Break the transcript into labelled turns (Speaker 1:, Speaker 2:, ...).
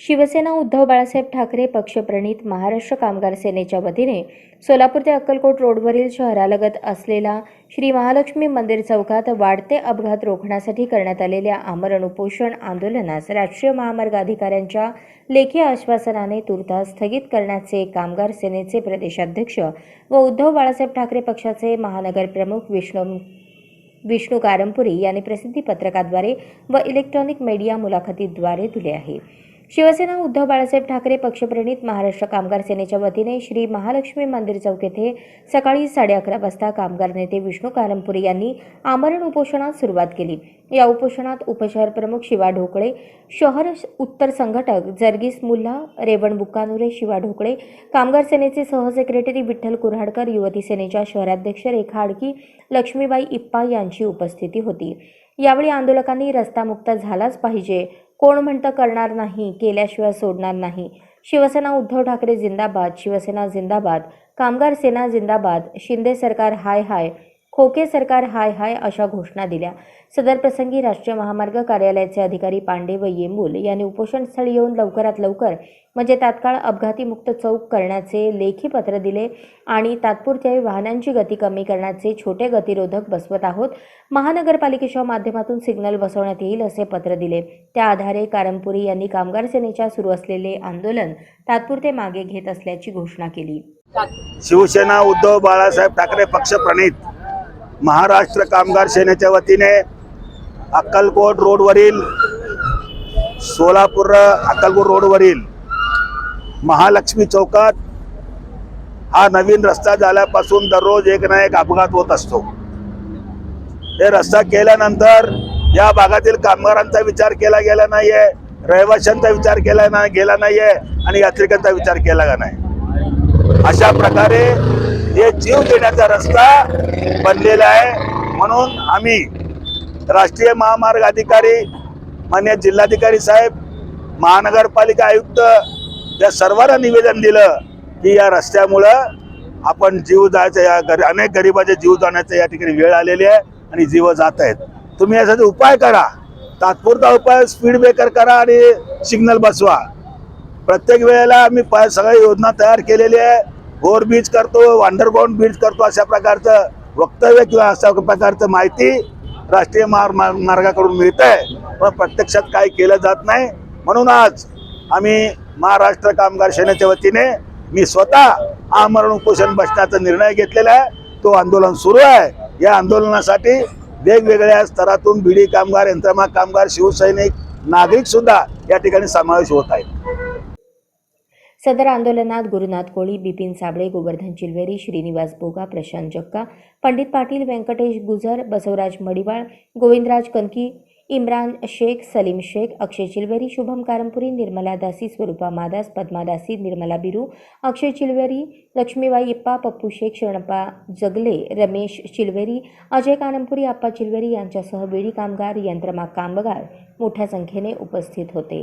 Speaker 1: शिवसेना उद्धव बाळासाहेब ठाकरे पक्षप्रणित महाराष्ट्र कामगार सेनेच्या वतीने सोलापूर ते अक्कलकोट रोडवरील शहरालगत असलेला श्री महालक्ष्मी मंदिर चौकात वाढते अपघात रोखण्यासाठी करण्यात आलेल्या आमरण उपोषण आंदोलनास राष्ट्रीय महामार्ग अधिकाऱ्यांच्या लेखी आश्वासनाने तुर्तास स्थगित करण्याचे कामगार सेनेचे प्रदेशाध्यक्ष व उद्धव बाळासाहेब ठाकरे पक्षाचे महानगर प्रमुख विष्णू विष्णू कारंपुरी यांनी प्रसिद्धी पत्रकाद्वारे व इलेक्ट्रॉनिक मीडिया मुलाखतीद्वारे दिले आहे. शिवसेना उद्धव बाळासाहेब ठाकरे पक्षप्रणित महाराष्ट्र कामगार सेनेच्या वतीने श्री महालक्ष्मी मंदिर चौक येथे सकाळी साडे अकरा वाजता कामगार नेते विष्णू कारंपुरे यांनी आमरण उपोषणास सुरुवात केली. या उपोषणात उपशहर प्रमुख शिवा ढोकळे शहर उत्तर संघटक जर्गीस मुल्ला रेवण बुक्कानुरे शिवा ढोकळे कामगार सेनेचे सहसेक्रेटरी विठ्ठल कुऱ्हाडकर युवती सेनेच्या शहराध्यक्ष रेखा आडकी लक्ष्मीबाई इप्पा यांची उपस्थिती होती. यावेळी आंदोलकांनी रस्ता मुक्त झालाच पाहिजे कोण म्हणतं करणार नाही केल्याशिवाय सोडणार नाही. शिवसेना उद्धव ठाकरे जिंदाबाद शिवसेना जिंदाबाद कामगार सेना जिंदाबाद शिंदे सरकार हाय हाय खोके सरकार हाय हाय अशा घोषणा दिल्या. सदर प्रसंगी राष्ट्रीय महामार्ग कार्यालयाचे अधिकारी पांडे व येंबुल यांनी उपोषणस्थळी येऊन लवकरात लवकर म्हणजे तात्काळ अपघातीमुक्त चौक करण्याचे लेखी पत्र दिले आणि तात्पुरत्या वाहनांची गती कमी करण्याचे छोटे गतिरोधक बसवत आहोत. महानगरपालिकेच्या माध्यमातून सिग्नल बसवण्यात येईल असे पत्र दिले. त्या आधारे कारंपुरी यांनी कामगार सेनेच्या सुरू असलेले आंदोलन तात्पुरते मागे घेत असल्याची घोषणा केली.
Speaker 2: शिवसेना उद्धव बाळासाहेब ठाकरे पक्षप्रणित महाराष्ट्र कामगार सेनेच्या वतीने अक्कलकोट रोडवरील सोलापूर अक्कलकोट रोडवरील महालक्ष्मी चौकात हा नवीन रस्ता झाल्यापासून दररोज एक ना एक अपघात होत असतो. हे रस्ता केल्यानंतर या भागातील कामगारांचा विचार केला गेला नाहीये रहिवाशांचा विचार केला ना गेला नाहीये आणि यात्रिकांचा विचार केला का नाही. अशा प्रकारे हे जीव देण्याचा रस्ता बनलेला आहे. म्हणून आम्ही राष्ट्रीय महामार्ग अधिकारी मान्य जिल्हाधिकारी साहेब महानगरपालिका आयुक्त या सर्वांना निवेदन दिलं की या रस्त्यामुळं आपण जीव जायचं या गरी अनेक गरिबाचे जीव जाण्याचं या ठिकाणी वेळ आलेली आहे आणि जीव जात आहेत. तुम्ही यासाठी उपाय करा. तात्पुरता उपाय स्पीड ब्रेकर करा आणि सिग्नल बसवा. प्रत्येक वेळेला आम्ही पा सगळी योजना तयार केलेली आहे. गोर बीज करतो अंडरग्राऊंड बीज करतो अशा प्रकारचं वक्तव्य किंवा अशा प्रकारचं माहिती राष्ट्रीय मार्ग मार्गाकडून मिळत आहे पण प्रत्यक्षात काही केलं जात नाही. म्हणून आज आम्ही महाराष्ट्र कामगार सेनेच्या वतीने मी स्वतः आमरण उपोषण बसण्याचा निर्णय घेतलेला आहे. तो आंदोलन सुरू आहे. या आंदोलनासाठी वेगवेगळ्या स्तरातून बीडी कामगार यंत्रमाग कामगार शिवसैनिक नागरिक सुद्धा या ठिकाणी समावेश होत आहेत.
Speaker 1: सदर आंदोलनात गुरुनाथ कोळी बिपिन साबळे गोवर्धन चिलवेरी श्रीनिवास बोगा प्रशांत जक्का पंडित पाटील व्यंकटेश गुजर बसवराज मडिवाळ गोविंदराज कनकी इम्रान शेख सलीम शेख अक्षय चिलवेरी शुभम कारंपुरी निर्मला दासी स्वरूपा मादास पद्मा दासी निर्मला बिरू अक्षय चिलवेरी लक्ष्मीबाई इप्पा पप्पू शेख शरणप्पा जगले रमेश चिलवेरी अजय कानंपुरी आप्पा चिलवेरी यांच्यासह बेडी कामगार यंत्रमाग कामगार मोठ्या संख्येने उपस्थित होते.